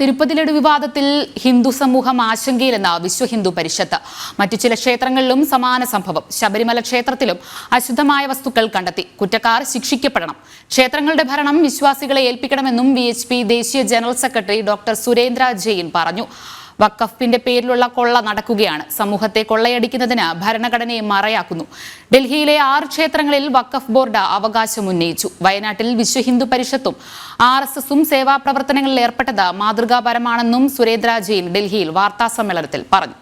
തിരുപ്പതി ലഡു വിവാദത്തിൽ ഹിന്ദു സമൂഹം ആശങ്കയിലെന്ന വിശ്വ ഹിന്ദു പരിഷത്ത്. മറ്റു ചില ക്ഷേത്രങ്ങളിലും സമാന സംഭവം. ശബരിമല ക്ഷേത്രത്തിലും അശുദ്ധമായ വസ്തുക്കൾ കണ്ടെത്തി. കുറ്റക്കാർ ശിക്ഷിക്കപ്പെടണം. ക്ഷേത്രങ്ങളുടെ ഭരണം വിശ്വാസികളെ ഏൽപ്പിക്കണമെന്നും വി ദേശീയ general secretary doctor Surendra Jain പറഞ്ഞു. വക്കഫിന്റെ പേരിലുള്ള കൊള്ള നടക്കുകയാണ്. സമൂഹത്തെ കൊള്ളയടിക്കുന്നതിന് ഭരണഘടനയെ മറയാക്കുന്നു. ഡൽഹിയിലെ ആറ് ക്ഷേത്രങ്ങളിൽ വക്കഫ് ബോർഡ് അവകാശം ഉന്നയിച്ചു. വയനാട്ടിൽ വിശ്വ ഹിന്ദു പരിഷത്തും ആർ എസ് എസും സേവാ പ്രവർത്തനങ്ങളിൽ ഏർപ്പെട്ടത് മാതൃകാപരമാണെന്നും സുരേന്ദ്ര ജെയിൻ ഡൽഹിയിൽ വാർത്താ സമ്മേളനത്തിൽ പറഞ്ഞു.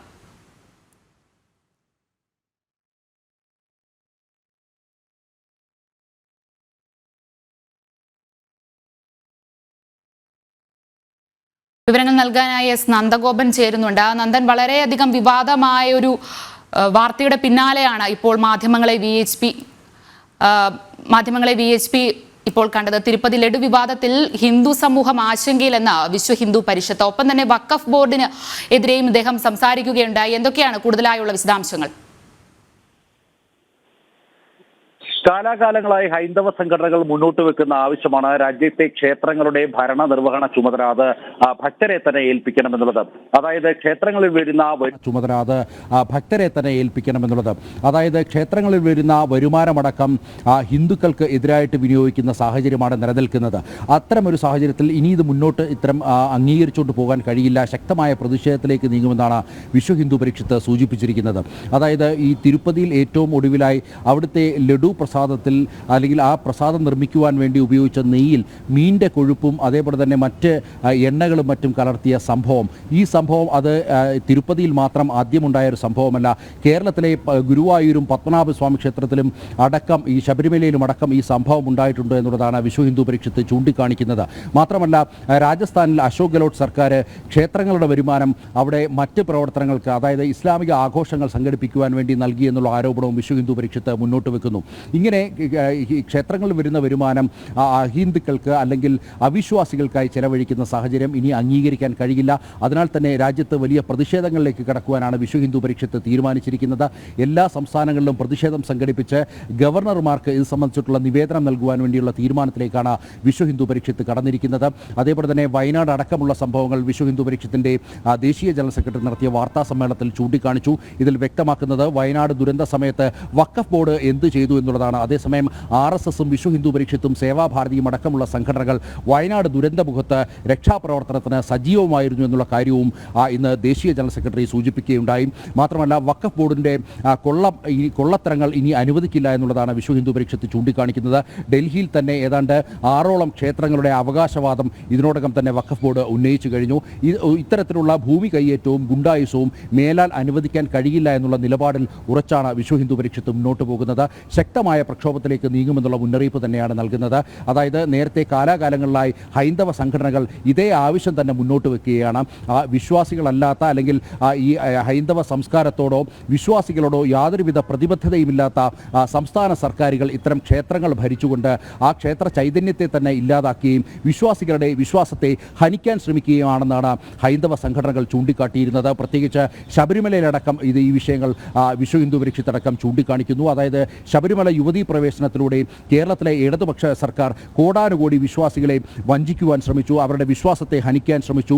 വിവരങ്ങൾ നൽകാനായി എസ് നന്ദഗോപൻ ചേരുന്നുണ്ട്. നന്ദൻ വളരെയധികം വിവാദമായ ഒരു വാർത്തയുടെ പിന്നാലെയാണ് ഇപ്പോൾ മാധ്യമങ്ങളെ വി എച്ച് പി മാധ്യമങ്ങളെ വി എച്ച് പി ഇപ്പോൾ കണ്ടത്. തിരുപ്പതി ലഡു വിവാദത്തിൽ ഹിന്ദു സമൂഹം ആശങ്കയിലെന്ന വിശ്വ ഹിന്ദു പരിഷത്ത്. ഒപ്പം തന്നെ വക്കഫ് ബോർഡിന് എതിരെയും ഇദ്ദേഹം സംസാരിക്കുകയുണ്ടായി. എന്തൊക്കെയാണ് കൂടുതലായുള്ള വിശദാംശങ്ങൾ? കാലാകാലങ്ങളായി ഹൈന്ദവ സംഘടനകൾ മുന്നോട്ട് വെക്കുന്ന ആവശ്യമാണ് രാജ്യത്തെ ക്ഷേത്രങ്ങളുടെ ഭരണ നിർവഹണ ചുമതല അത് ഭക്തരെ തന്നെ ഏൽപ്പിക്കണമെന്നുള്ളത്. അതായത് ക്ഷേത്രങ്ങളിൽ വരുന്ന ചുമതല അത് ഭക്തരെ തന്നെ ഏൽപ്പിക്കണമെന്നുള്ളത്. അതായത് ക്ഷേത്രങ്ങളിൽ വരുന്ന വരുമാനമടക്കം ഹിന്ദുക്കൾക്ക് എതിരായിട്ട് വിനിയോഗിക്കുന്ന സാഹചര്യമാണ് നിലനിൽക്കുന്നത്. അത്തരമൊരു സാഹചര്യത്തിൽ ഇനി ഇത് മുന്നോട്ട് ഇത്തരം അംഗീകരിച്ചുകൊണ്ട് പോകാൻ കഴിയില്ല. ശക്തമായ പ്രതിഷേധത്തിലേക്ക് നീങ്ങുമെന്നാണ് വിശ്വ ഹിന്ദു പരിഷത്ത് സൂചിപ്പിച്ചിരിക്കുന്നത്. അതായത് ഈ തിരുപ്പതിയിൽ ഏറ്റവും ഒടുവിലായി അവിടുത്തെ ലഡു പ്രസാദത്തിൽ അല്ലെങ്കിൽ ആ പ്രസാദം നിർമ്മിക്കുവാൻ വേണ്ടി ഉപയോഗിച്ച നെയ്യിൽ മീന്റെ കൊഴുപ്പും അതേപോലെ തന്നെ മറ്റ് എണ്ണകളും മറ്റും കലർത്തിയ സംഭവം. ഈ സംഭവം അത് തിരുപ്പതിയിൽ മാത്രം ആദ്യമുണ്ടായ ഒരു സംഭവമല്ല. കേരളത്തിലെ ഗുരുവായൂരും പത്മനാഭസ്വാമി ക്ഷേത്രത്തിലും അടക്കം ഈ ശബരിമലയിലും അടക്കം ഈ സംഭവം ഉണ്ടായിട്ടുണ്ട് എന്നുള്ളതാണ് വിശ്വ ഹിന്ദു പരീക്ഷത്ത് ചൂണ്ടിക്കാണിക്കുന്നത്. മാത്രമല്ല രാജസ്ഥാനിൽ അശോക് ഗെഹ്ലോട്ട് സർക്കാർ ക്ഷേത്രങ്ങളുടെ വരുമാനം അവിടെ മറ്റ് പ്രവർത്തനങ്ങൾക്ക് അതായത് ഇസ്ലാമിക ആഘോഷങ്ങൾ സംഘടിപ്പിക്കുവാൻ വേണ്ടി നൽകി എന്നുള്ള ആരോപണവും വിശ്വ ഹിന്ദു പരീക്ഷത്ത് മുന്നോട്ട് വെക്കുന്നു. ഇങ്ങനെ ഈ ക്ഷേത്രങ്ങളിൽ വരുന്ന വരുമാനം ആ, അഹിന്ദുക്കൾക്ക് അല്ലെങ്കിൽ അവിശ്വാസികൾക്കായി ചെലവഴിക്കുന്ന സാഹചര്യം ഇനി അംഗീകരിക്കാൻ കഴിയില്ല. അതിനാൽ തന്നെ രാജ്യത്ത് വലിയ പ്രതിഷേധങ്ങളിലേക്ക് കടക്കുവാനാണ് വിശ്വ ഹിന്ദു പരിഷത്ത് തീരുമാനിച്ചിരിക്കുന്നത്. എല്ലാ സംസ്ഥാനങ്ങളിലും പ്രതിഷേധം സംഘടിപ്പിച്ച് ഗവർണർമാർക്ക് ഇത് സംബന്ധിച്ചിട്ടുള്ള നിവേദനം നൽകുവാൻ വേണ്ടിയുള്ള തീരുമാനത്തിലേക്കാണ് വിശ്വ ഹിന്ദു പരിഷത്ത് കടന്നിരിക്കുന്നത്. അതേപോലെ തന്നെ വയനാട് അടക്കമുള്ള സംഭവങ്ങൾ വിശ്വ ഹിന്ദു പരിഷത്തിന്റെ ദേശീയ ജനറൽ സെക്രട്ടറി നടത്തിയ വാർത്താ സമ്മേളനത്തിൽ ചൂണ്ടിക്കാണിച്ചു. ഇതിൽ വ്യക്തമാക്കുന്നത് വയനാട് ദുരന്ത സമയത്ത് വഖഫ് ബോർഡ് എന്ത് ചെയ്തു എന്നുള്ളതാണ്. അതേസമയം ആർ എസ് എസും വിശ്വ ഹിന്ദു പരിഷത്തും സേവാഭാരതിയും അടക്കമുള്ള സംഘടനകൾ വയനാട് ദുരന്തമുഖത്ത് രക്ഷാപ്രവർത്തനത്തിന് സജീവമായിരുന്നു എന്നുള്ള കാര്യവും ഇന്ന് ദേശീയ ജനറൽ സെക്രട്ടറി സൂചിപ്പിക്കുകയുണ്ടായി. മാത്രമല്ല വക്കഫ് ബോർഡിന്റെ ആ, കൊള്ള കൊള്ളത്തരങ്ങൾ ഇനി അനുവദിക്കില്ല എന്നുള്ളതാണ് വിശ്വ ഹിന്ദു പരിഷത്ത് ചൂണ്ടിക്കാണിക്കുന്നത്. ഡൽഹിയിൽ തന്നെ ഏതാണ്ട് ആറോളം ക്ഷേത്രങ്ങളുടെ അവകാശവാദം ഇതിനോടകം തന്നെ വഖഫ് ബോർഡ് ഉന്നയിച്ചു കഴിഞ്ഞു. ഇത് ഇത്തരത്തിലുള്ള ഭൂമി കൈയേറ്റവും ഗുണ്ടായുസവും മേലാൽ അനുവദിക്കാൻ കഴിയില്ല എന്നുള്ള നിലപാടിൽ ഉറച്ചാണ് വിശ്വ ഹിന്ദു പരിഷത്ത് മുന്നോട്ട് പോകുന്നത്. ശക്തമായ പ്രക്ഷോഭത്തിലേക്ക് നീങ്ങുമെന്നുള്ള മുന്നറിയിപ്പ് തന്നെയാണ് നൽകുന്നത്. അതായത് നേരത്തെ കാലാകാലങ്ങളിലായി ഹൈന്ദവ സംഘടനകൾ ഇതേ ആവശ്യം തന്നെ മുന്നോട്ട് വെക്കുകയാണ്. വിശ്വാസികളല്ലാത്ത അല്ലെങ്കിൽ ഈ ഹൈന്ദവ സംസ്കാരത്തോടോ വിശ്വാസികളോടോ യാതൊരുവിധ പ്രതിബദ്ധതയുമില്ലാത്ത സംസ്ഥാന സർക്കാരുകൾ ഇത്തരം ക്ഷേത്രങ്ങൾ ഭരിച്ചുകൊണ്ട് ആ ക്ഷേത്ര ചൈതന്യത്തെ തന്നെ ഇല്ലാതാക്കുകയും വിശ്വാസികളുടെ വിശ്വാസത്തെ ഹനിക്കാൻ ശ്രമിക്കുകയുമാണെന്നാണ് ഹൈന്ദവ സംഘടനകൾ ചൂണ്ടിക്കാട്ടിയിരുന്നത്. പ്രത്യേകിച്ച് ശബരിമലയിലടക്കം ഇത് ഈ വിഷയങ്ങൾ വിശ്വ ഹിന്ദു പരീക്ഷത്തടക്കം ചൂണ്ടിക്കാണിക്കുന്നു. അതായത് ശബരിമല യുവതീ പ്രവേശനത്തിലൂടെ കേരളത്തിലെ ഇടതുപക്ഷ സർക്കാർ കോടാനുകോടി വിശ്വാസികളെ വഞ്ചിക്കുവാൻ ശ്രമിച്ചു അവരുടെ വിശ്വാസത്തെ ഹനിക്കാൻ ശ്രമിച്ചു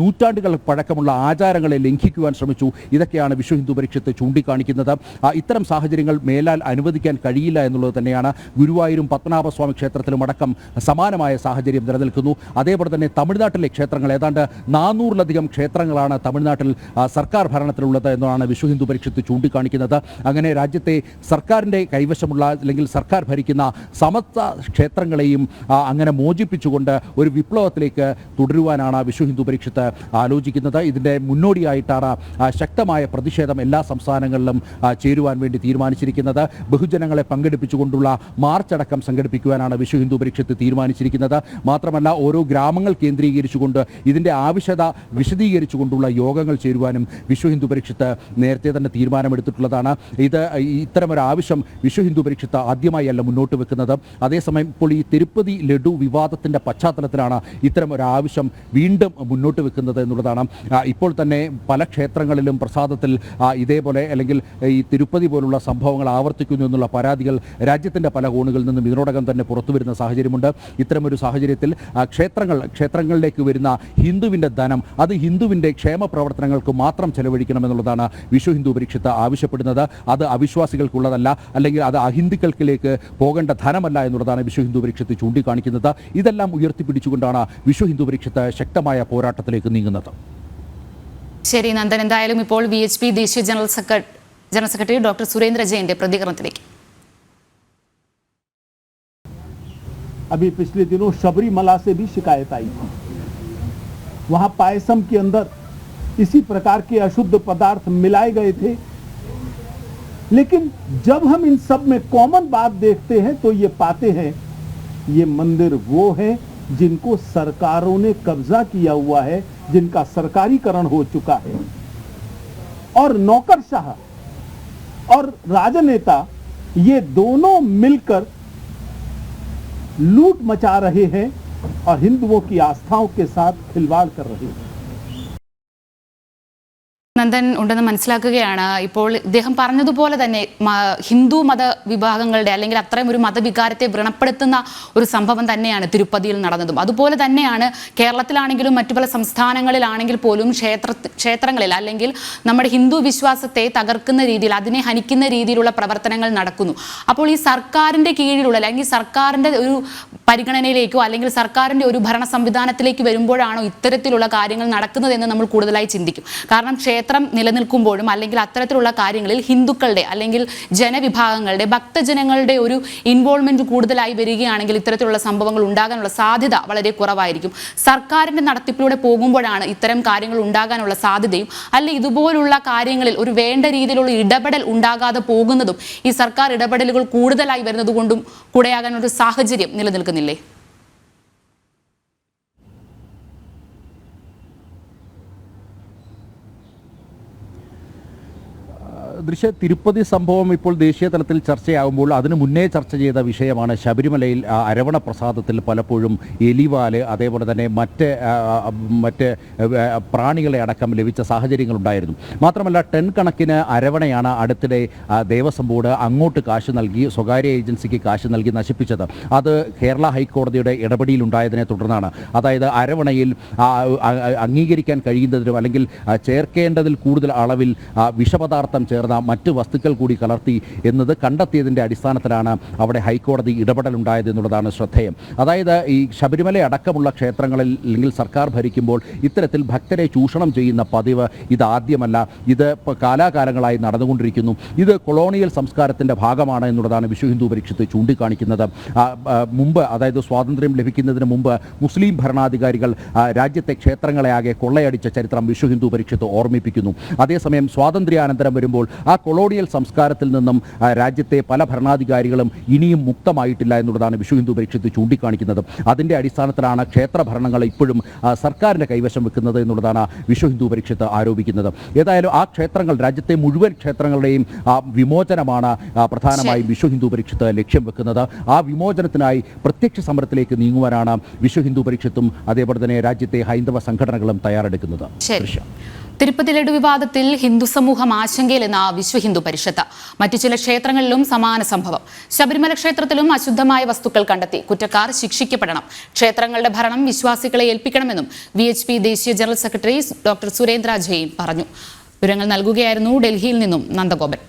നൂറ്റാണ്ടുകൾ പഴക്കമുള്ള ആചാരങ്ങളെ ലംഘിക്കുവാൻ ശ്രമിച്ചു. ഇതൊക്കെയാണ് വിശ്വ ഹിന്ദു പരീക്ഷത്തെ ചൂണ്ടിക്കാണിക്കുന്നത്. ഇത്തരം സാഹചര്യങ്ങൾ മേലാൽ അനുവദിക്കാൻ കഴിയില്ല എന്നുള്ളത് തന്നെയാണ് ഗുരുവായൂരും പത്മനാഭസ്വാമി ക്ഷേത്രത്തിലും അടക്കം സമാനമായ സാഹചര്യം നിലനിൽക്കുന്നു. അതേപോലെ തന്നെ തമിഴ്നാട്ടിലെ ക്ഷേത്രങ്ങൾ ഏതാണ്ട് നാനൂറിലധികം ക്ഷേത്രങ്ങളാണ് തമിഴ്നാട്ടിൽ സർക്കാർ ഭരണത്തിലുള്ളത് എന്നാണ് വിശ്വ ഹിന്ദു പരിഷത്ത് ചൂണ്ടിക്കാണിക്കുന്നത്. അങ്ങനെ രാജ്യത്തെ സർക്കാരിന്റെ കൈവശമുള്ള അല്ലെങ്കിൽ സർക്കാർ ഭരിക്കുന്ന സമസ്ത ക്ഷേത്രങ്ങളെയും അങ്ങനെ മോചിപ്പിച്ചുകൊണ്ട് ഒരു വിപ്ലവത്തിലേക്ക് തുടരുവാനാണ് വിശ്വ ഹിന്ദു പരിഷത്ത് ആലോചിക്കുന്നത്. ഇതിന്റെ മുന്നോടിയായിട്ടാണ് ശക്തമായ പ്രതിഷേധം എല്ലാ സംസ്ഥാനങ്ങളിലും ചേരുവാൻ വേണ്ടി തീരുമാനിച്ചിരിക്കുന്നത്. ബഹുജനങ്ങളെ പങ്കെടുപ്പിച്ചുകൊണ്ടുള്ള മാർച്ച് അടക്കം സംഘടിപ്പിക്കുവാനാണ് വിശ്വ ഹിന്ദു പരിഷത്ത് തീരുമാനിച്ചിരിക്കുന്നത്. മാത്രമല്ല ഓരോ ഗ്രാമങ്ങൾ കേന്ദ്രീകരിച്ചുകൊണ്ട് ഇതിന്റെ ആവശ്യത വിശദീകരിച്ചുകൊണ്ടുള്ള യോഗങ്ങൾ ചേരുവാനും വിശ്വ ഹിന്ദു പരിഷത്ത് നേരത്തെ തന്നെ തീരുമാനമെടുത്തിട്ടുള്ളതാണ്. ഇത് ഇത്തരമൊരു ആവശ്യം വിശ്വ ഹിന്ദു പരിഷത്ത് പരിഷത്ത് ആദ്യമായല്ല മുന്നോട്ട് വെക്കുന്നത്. അതേസമയം ഇപ്പോൾ ഈ തിരുപ്പതി ലഡു വിവാദത്തിന്റെ പശ്ചാത്തലത്തിലാണ് ഇത്തരം ഒരു ആവശ്യം വീണ്ടും മുന്നോട്ട് വെക്കുന്നത് എന്നുള്ളതാണ്. ഇപ്പോൾ തന്നെ പല ക്ഷേത്രങ്ങളിലും പ്രസാദത്തിൽ ഇതേപോലെ അല്ലെങ്കിൽ ഈ തിരുപ്പതി പോലുള്ള സംഭവങ്ങൾ ആവർത്തിക്കുന്നു എന്നുള്ള പരാതികൾ രാജ്യത്തിന്റെ പല കോണുകളിൽ നിന്നും ഇതിനോടകം തന്നെ പുറത്തു വരുന്ന സാഹചര്യമുണ്ട്. ഇത്തരമൊരു സാഹചര്യത്തിൽ ക്ഷേത്രങ്ങൾ ക്ഷേത്രങ്ങളിലേക്ക് വരുന്ന ഹിന്ദുവിന്റെ ധനം അത് ഹിന്ദുവിന്റെ ക്ഷേമ പ്രവർത്തനങ്ങൾക്ക് മാത്രം ചെലവഴിക്കണമെന്നുള്ളതാണ് വിശ്വ ഹിന്ദു പരീക്ഷത്ത് ആവശ്യപ്പെടുന്നത്. അത് അവിശ്വാസികൾക്കുള്ളതല്ല അല്ലെങ്കിൽ അത് അഹിന്ദുക്കൾക്കിലേക്ക് പോകേണ്ട ധനമല്ല എന്നുള്ളതാണ് വിശ്വ ഹിന്ദു പരിഷത്ത് ചൂണ്ടിക്കാണിക്കുന്നത് ഇതെല്ലാം ഉയർത്തിപ്പിടിച്ചുകൊണ്ടാണ് വിശ്വ ഹിന്ദു പരിഷത്ത് ശക്തമായ പോരാട്ടത്തിലേക്ക് നീങ്ങുന്നത് ശരി നന്ദൻ എന്തായാലും ഇപ്പോൾ വി എച്ച് പി ദേശീയ general secretary general secretary doctor Surendra ജെയിന്റെ പ്രതികരണത്തിലേക്ക് अभी पिछले दिनों शबरीमला से भी शिकायत आई थी वहां पायसम के अंदर इसी प्रकार के अशुद्ध पदार्थ मिलाए गए थे लेकिन जब हम इन सब में कॉमन बात देखते हैं तो ये पाते हैं, ये मंदिर वो है जिनको सरकारों ने कब्जा किया हुआ है, जिनका सरकारीकरण हो चुका है। और नौकरशाह और राजनेता ये दोनों मिलकर लूट मचा रहे हैं और हिंदुओं की आस्थाओं के साथ खिलवाड़ कर रहे हैं। നന്ദൻ ഉണ്ടെന്ന് മനസ്സിലാക്കുകയാണ്. ഇപ്പോൾ ഇദ്ദേഹം പറഞ്ഞതുപോലെ തന്നെ ഹിന്ദു മത വിഭാഗങ്ങളുടെ അല്ലെങ്കിൽ അത്രയും ഒരു മതവികാരത്തെ വ്രണപ്പെടുത്തുന്ന ഒരു സംഭവം തന്നെയാണ് തിരുപ്പതിയിൽ നടന്നതും. അതുപോലെ തന്നെയാണ് കേരളത്തിലാണെങ്കിലും മറ്റു പല സംസ്ഥാനങ്ങളിലാണെങ്കിൽ പോലും ക്ഷേത്ര ക്ഷേത്രങ്ങളിൽ അല്ലെങ്കിൽ നമ്മുടെ ഹിന്ദു വിശ്വാസത്തെ തകർക്കുന്ന രീതിയിൽ അതിനെ ഹനിക്കുന്ന രീതിയിലുള്ള പ്രവർത്തനങ്ങൾ നടക്കുന്നു. അപ്പോൾ ഈ സർക്കാരിന്റെ കീഴിലുള്ള അല്ലെങ്കിൽ സർക്കാരിന്റെ ഒരു പരിഗണനയിലേക്കോ അല്ലെങ്കിൽ സർക്കാരിന്റെ ഒരു ഭരണ സംവിധാനത്തിലേക്ക് വരുമ്പോഴാണോ ഇത്തരത്തിലുള്ള കാര്യങ്ങൾ നടക്കുന്നതെന്ന് നമ്മൾ കൂടുതലായി ചിന്തിക്കും. കാരണം ക്ഷേത്രം നിലനിൽക്കുമ്പോഴും അല്ലെങ്കിൽ അത്തരത്തിലുള്ള കാര്യങ്ങളിൽ ഹിന്ദുക്കളുടെ അല്ലെങ്കിൽ ജനവിഭാഗങ്ങളുടെ ഭക്തജനങ്ങളുടെ ഒരു ഇൻവോൾവ്മെന്റ് കൂടുതലായി വരികയാണെങ്കിൽ ഇത്തരത്തിലുള്ള സംഭവങ്ങൾ ഉണ്ടാകാനുള്ള സാധ്യത വളരെ കുറവായിരിക്കും. സർക്കാരിന്റെ നടത്തിപ്പിലൂടെ പോകുമ്പോഴാണ് ഇത്തരം കാര്യങ്ങൾ ഉണ്ടാകാനുള്ള സാധ്യതയും അല്ലെ ഇതുപോലുള്ള കാര്യങ്ങളിൽ ഒരു വേണ്ട രീതിയിലുള്ള ഇടപെടൽ ഉണ്ടാകാതെ പോകുന്നതും ഈ സർക്കാർ ഇടപെടലുകൾ കൂടുതലായി വരുന്നത് കൊണ്ടും കൂടെയാകാനൊരു സാഹചര്യം നിലനിൽക്കുന്നില്ലേ? ദൃശ്യ തിരുപ്പതി സംഭവം ഇപ്പോൾ ദേശീയ തലത്തിൽ ചർച്ചയാകുമ്പോൾ അതിന് മുന്നേ ചർച്ച ചെയ്ത വിഷയമാണ് ശബരിമലയിൽ അരവണ പ്രസാദത്തിൽ പലപ്പോഴും എലിവാൽ അതേപോലെ തന്നെ മറ്റ് മറ്റ് പ്രാണികളെ അടക്കം ലഭിച്ച സാഹചര്യങ്ങളുണ്ടായിരുന്നു. മാത്രമല്ല ടൺ കണക്കിന് അരവണയാണ് അടുത്തിടെ ദേവസ്വം ബോർഡ് അങ്ങോട്ട് കാശ് നൽകി സ്വകാര്യ ഏജൻസിക്ക് കാശ് നൽകി നശിപ്പിച്ചത്. അത് കേരള ഹൈക്കോടതിയുടെ ഇടപെടിയിലുണ്ടായതിനെ തുടർന്നാണ്. അതായത് അരവണയിൽ അംഗീകരിക്കാൻ കഴിയുന്നതിനും അല്ലെങ്കിൽ ചേർക്കേണ്ടതിൽ കൂടുതൽ അളവിൽ വിഷപദാർത്ഥം ചേർന്ന മറ്റ് വസ്തുക്കൾ കൂടി കലർത്തി എന്നത് കണ്ടെത്തിയതിന്റെ അടിസ്ഥാനത്തിലാണ് അവിടെ ഹൈക്കോടതി ഇടപെടലുണ്ടായത് എന്നുള്ളതാണ് ശ്രദ്ധേയം. അതായത് ഈ ശബരിമല അടക്കമുള്ള ക്ഷേത്രങ്ങളിൽ അല്ലെങ്കിൽ സർക്കാർ ഭരിക്കുമ്പോൾ ഇത്തരത്തിൽ ഭക്തരെ ചൂഷണം ചെയ്യുന്ന പതിവ് ഇതാദ്യമല്ല. ഇത് കാലാകാലങ്ങളായി നടന്നുകൊണ്ടിരിക്കുന്നു. ഇത് കൊളോണിയൽ സംസ്കാരത്തിന്റെ ഭാഗമാണ് എന്നുള്ളതാണ് വിശ്വ ഹിന്ദു പരിഷത്ത് ചൂണ്ടിക്കാണിക്കുന്നത്. മുമ്പ് അതായത് സ്വാതന്ത്ര്യം ലഭിക്കുന്നതിന് മുമ്പ് മുസ്ലിം ഭരണാധികാരികൾ രാജ്യത്തെ ക്ഷേത്രങ്ങളെ ആകെ കൊള്ളയടിച്ച ചരിത്രം വിശ്വ ഹിന്ദു പരിഷത്ത് ഓർമ്മിപ്പിക്കുന്നു. അതേസമയം സ്വാതന്ത്ര്യാനന്തരം വരുമ്പോൾ ആ കൊളോണിയൽ സംസ്കാരത്തിൽ നിന്നും രാജ്യത്തെ പല ഭരണാധികാരികളും ഇനിയും മുക്തമായിട്ടില്ല എന്നുള്ളതാണ് വിശ്വ ഹിന്ദു പരിഷത്ത് ചൂണ്ടിക്കാണിക്കുന്നത്. അതിന്റെ അടിസ്ഥാനത്തിലാണ് ക്ഷേത്ര ഭരണങ്ങൾ ഇപ്പോഴും സർക്കാരിന്റെ കൈവശം വെക്കുന്നത് എന്നുള്ളതാണ് വിശ്വ ഹിന്ദു പരിഷത്ത് ആരോപിക്കുന്നത്. ഏതായാലും ആ ക്ഷേത്രങ്ങൾ രാജ്യത്തെ മുഴുവൻ ക്ഷേത്രങ്ങളുടെയും ആ, വിമോചനമാണ് പ്രധാനമായും വിശ്വ ഹിന്ദു പരിഷത്ത് ലക്ഷ്യം വെക്കുന്നത്. ആ വിമോചനത്തിനായി പ്രത്യക്ഷ സമരത്തിലേക്ക് നീങ്ങുവാനാണ് വിശ്വ ഹിന്ദു പരിഷത്തും അതേപോലെ തന്നെ രാജ്യത്തെ ഹൈന്ദവ സംഘടനകളും തയ്യാറെടുക്കുന്നത്. തിരുപ്പതി ലഡു വിവാദത്തിൽ ഹിന്ദു സമൂഹം ആശങ്കയിലെന്ന വിശ്വ ഹിന്ദു പരിഷത്ത്. മറ്റു ചില ക്ഷേത്രങ്ങളിലും സമാന സംഭവം. ശബരിമല ക്ഷേത്രത്തിലും അശുദ്ധമായ വസ്തുക്കൾ കണ്ടെത്തി കുറ്റക്കാർ ശിക്ഷിക്കപ്പെടണം. ക്ഷേത്രങ്ങളുടെ ഭരണം വിശ്വാസികളെ ഏൽപ്പിക്കണമെന്നും വി എച്ച് പി ദേശീയ general secretary doctor Surendra Jain പറഞ്ഞു. വിവരങ്ങൾ നൽകുകയായിരുന്നു ഡൽഹിയിൽ നിന്നും നന്ദഗോപൻ.